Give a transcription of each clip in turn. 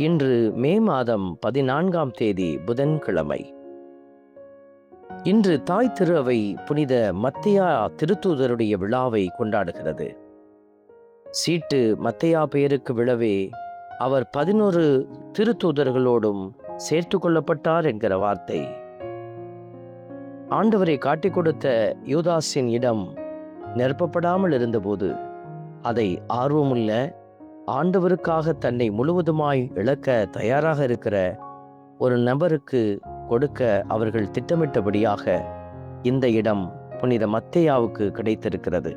இன்று மே மாதம் பதினான்காம் தேதி புதன்கிழமை. இன்று தாய் திரு அவை புனித மத்தையா திருத்தூதருடைய விழாவை கொண்டாடுகிறது. சீட்டு மத்தையா பெயருக்கு விழவே அவர் பதினொரு திருத்தூதர்களோடும் சேர்த்து கொள்ளப்பட்டார் என்கிற வார்த்தை. ஆண்டவரை காட்டிக் கொடுத்த யூதாஸின் இடம் நிரப்பப்படாமல் இருந்தபோது அதை ஆர்வமுள்ள ஆண்டவருக்காக தன்னை முழுவதுமாய் இழக்க தயாராக இருக்கிற ஒரு நபருக்கு கொடுக்க அவர்கள் திட்டமிட்டபடியாக இந்த இடம் புனித மத்தேயாவுக்கு கிடைத்திருக்கிறது.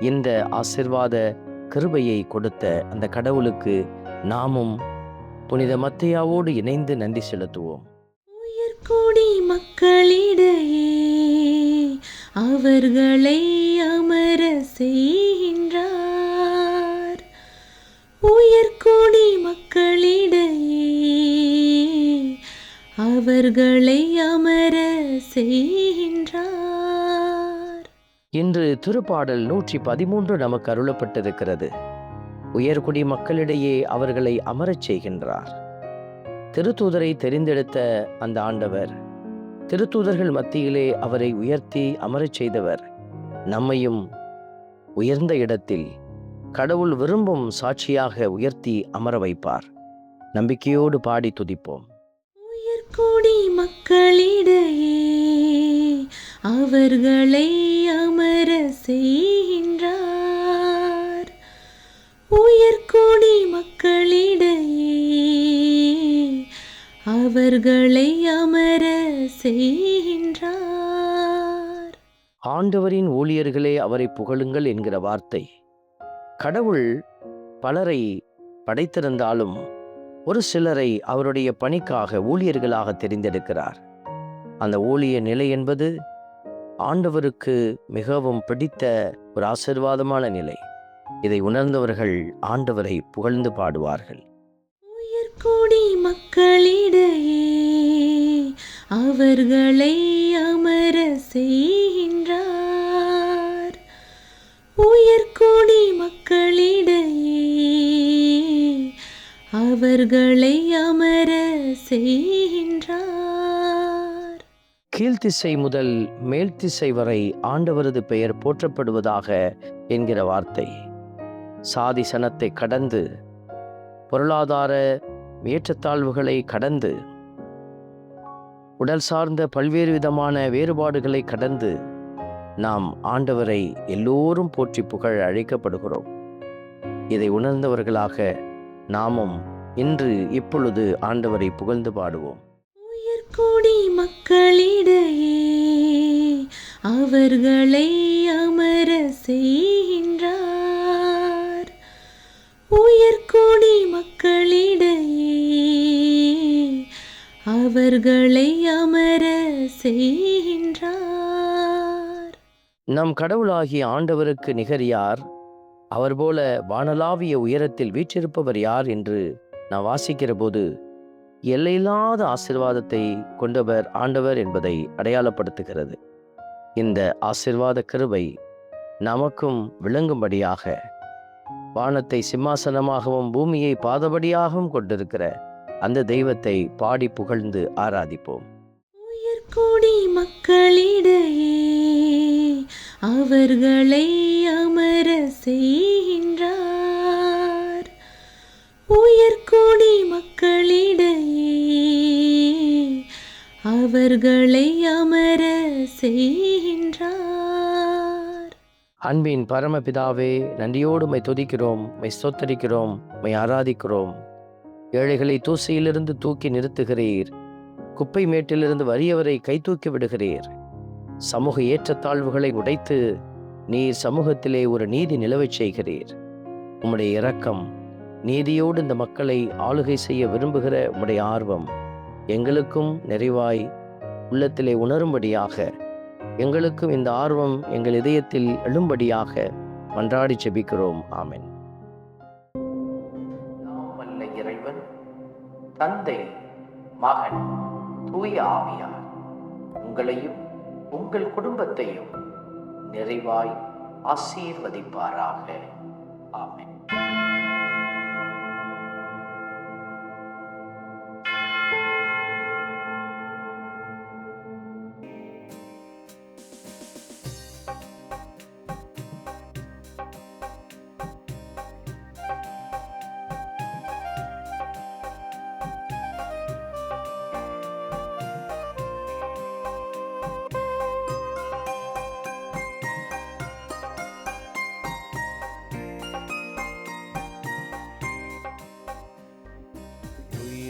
இந்த ஆசிர்வாத கிருபையை கொடுத்த அந்த கடவுளுக்கு நாமும் புனித மத்தையாவோடு இணைந்து நன்றி செலுத்துவோம். உயர்கோடி மக்களிடையே அவர்களை அமர செய் செய்கின்றார். இன்று திருப்பாடல் நூற்றி பதிமூன்று நமக்கு அருளப்பட்டிருக்கிறது. உயர்குடி மக்களிடையே அவர்களை அமரச் செய்கின்றார். திருத்தூதரை தெரிந்தெடுத்த அந்த ஆண்டவர் திருத்தூதர்கள் மத்தியிலே அவரை உயர்த்தி அமரச் செய்தவர் நம்மையும் உயர்ந்த இடத்தில் கடவுள் விரும்பும் சாட்சியாக உயர்த்தி அமர வைப்பார். நம்பிக்கையோடு பாடி துதிப்போம். உயர்குடி மக்களிடையே அவர்களை அமர செய்கின்றார். உயர்கோடி மக்களிடையே அவர்களை அமர செய்கின்றார். ஆண்டவரின் ஊழியர்களே அவரை புகழுங்கள் என்கிற வார்த்தை. கடவுள் பலரை படைத்திருந்தாலும் ஒரு சிலரை அவருடைய பணிக்காக ஊழியர்களாக தெரிந்தெடுக்கிறார். அந்த ஊழிய நிலை என்பது ஆண்டவருக்கு மிகவும் பிடித்த ஒரு ஆசிர்வாதமான நிலை. இதை உணர்ந்தவர்கள் ஆண்டவரை புகழ்ந்து பாடுவார்கள். உயர்கோடி மக்களிடையே அவர்களை அமர செய்கின்றார். உயர்குடி மக்களிடையே அவர்களை அமர செய் கீழ்த்திசை முதல் மேல்திசை வரை ஆண்டவரது பெயர் போற்றப்படுவதாக என்கிற வார்த்தை. சாதி சனத்தை கடந்து பொருளாதார ஏற்றத்தாழ்வுகளை கடந்து உடல் சார்ந்த பல்வேறு விதமான வேறுபாடுகளை கடந்து நாம் ஆண்டவரை எல்லோரும் போற்றி புகழ் அழைக்கப்படுகிறோம். இதை உணர்ந்தவர்களாக நாமும் இன்று இப்பொழுது ஆண்டவரை புகழ்ந்து பாடுவோம். குடி மக்களிடையே அவர்களை அமர செய்கின்றார். உயர்குடி மக்களிடையே அவர்களை அமர செய்கின்றார். நம் கடவுளாகிய ஆண்டவருக்கு நிகர் யார்? அவர் போல வானளாவிய உயரத்தில் வீற்றிருப்பவர் யார் என்று நான் வாசிக்கிற போது எல்லையில்லாத ஆசிர்வாதத்தை கொண்டவர் ஆண்டவர் என்பதை அடையாளப்படுத்துகிறது. இந்த ஆசிர்வாத கருவை நமக்கும் விளங்கும்படியாக வானத்தை சிம்மாசனமாகவும் பூமியை பாதபடியாகவும் கொண்டிருக்கிற அந்த தெய்வத்தை பாடி புகழ்ந்து ஆராதிப்போம். உயர்கோடி மக்களிடையே அவர்களை அமர செய்கின்றார். உயர்குடி மக்களிடையே அவர்களை அமர செய்கின்றார். அன்பின் பரமபிதாவே நன்றியோடு மை துதிக்கிறோம் மை சொத்தரிக்கிறோம் மை ஆராதிக்கிறோம். ஏழைகளை தூசியிலிருந்து தூக்கி நிறுத்துகிறீர். குப்பை மேட்டிலிருந்து வறியவரை கை தூக்கி விடுகிறீர். சமூக ஏற்றத்தாழ்வுகளை உடைத்து நீர் சமூகத்திலே ஒரு நீதி நிலவச் செய்கிறீர். உம்முடைய இரக்கம் நீதியோடு இந்த மக்களை ஆளுகை செய்ய விரும்புகிற உம்முடைய ஆர்வம் எங்களுக்கும் நிறைவாய் உள்ளத்திலே உணரும்படியாக எங்களுக்கும் இந்த ஆர்வம் எங்கள் இதயத்தில் எழும்படியாக மன்றாடி செபிக்கிறோம் ஆமென். வல்ல இறைவன் தந்தை மகன் தூய ஆவியார் உங்களையும் உங்கள் குடும்பத்தையும் நிறைவாய் ஆசீர்வதிப்பாராக. ஆமென்.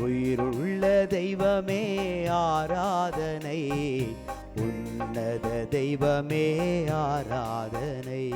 உயிருள்ள தெய்வமே ஆராதனை. உன்னத தெய்வமே ஆராதனை.